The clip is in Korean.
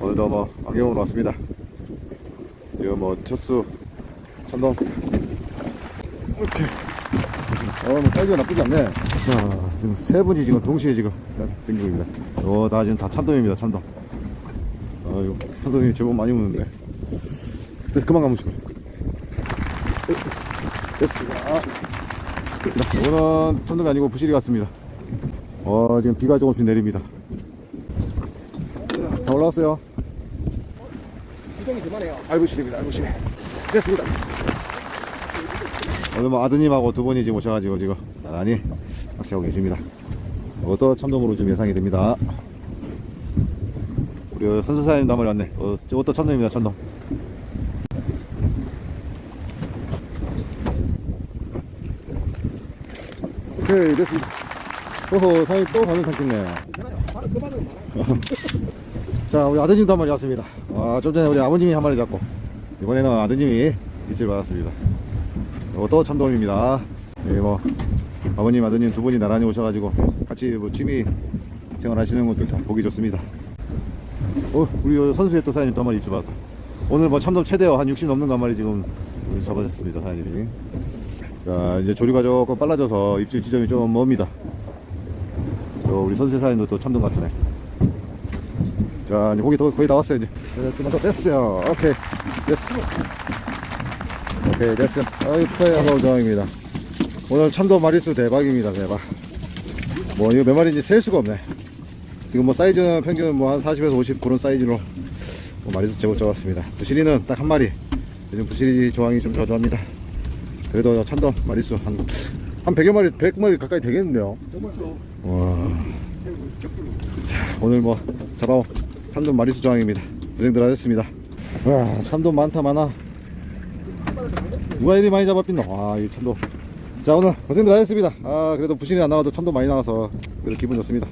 오늘도 뭐 안경으로 왔습니다. 이거 뭐 첫수 참돔 이렇게 어뭐 사이즈가 나쁘지 않네. 자 지금 세 분이 지금 동시에 지금 땡기고 있습니다. 어다 지금 다 참돔입니다 참돔. 아 이거 참돔이 제법 많이 무는데. 됐 그만 가무시고. 됐습니다. 자, 이거는 참돔이 아니고 부실이 같습니다. 어 지금 비가 조금씩 내립니다. 다 올라왔어요. 수정이 그만해요. 알고 시립. 됐습니다. 오늘 뭐 아드님하고 두 분이 지금 오셔가지고 지금 나란히 낚시하고 계십니다. 이것도 참돔으로 좀 예상이 됩니다. 우리 선수사님 담을 왔네. 어, 저것도 참돔입니다, 참돔. 오케이, 됐습니다. 어허, 사장님 또 반응 삼켰네. 바로 그 바로 말아. 자, 우리 아드님도 한 마리 왔습니다. 아, 좀 전에 우리 아버님이 한 마리 잡고, 이번에는 아드님이 입질 받았습니다. 이것도 참돔입니다. 예, 뭐, 아버님, 아드님 두 분이 나란히 오셔가지고, 같이 뭐 취미 생활 하시는 것들 참 보기 좋습니다. 어, 우리 선수의 또 사장님 또 한 마리 입질 받았다. 오늘 뭐 참돔 최대어 한60 넘는 거한 마리 지금 우리 잡아줬습니다, 사장님이. 자, 이제 조류가 조금 빨라져서 입질 지점이 좀 멉니다. 저 우리 선수 사장님도 또 참돔 같으네. 자, 이제 고기 더 거의 다 왔어요, 이제. 네, 좀만 더 됐어요. 오케이. 됐어. 오케이, 됐어. 아유, 축하해요. 서울정입니다. 오늘 참돔 마리수 대박입니다, 대박. 뭐, 이거 몇 마리인지 셀 수가 없네. 지금 뭐, 사이즈는 평균 뭐, 한 40에서 50 그런 사이즈로 뭐 마리수 제법 잡았습니다. 부시리는 딱 한 마리. 요즘 부시리 조항이 좀 저조합니다. 그래도 참돔 마리수 한, 한 100여 마리, 100마리 가까이 되겠는데요. 와. 오늘 뭐 잡아온 참돔 마리수 저항입니다. 고생들 하셨습니다. 와, 참돔 많다 많아. 누가 이리 많이 잡았빈노? 와, 이 참돔. 자, 오늘 고생들 하셨습니다. 아, 그래도 부신이 안 나와도 참돔 많이 나와서 그래도 기분 좋습니다.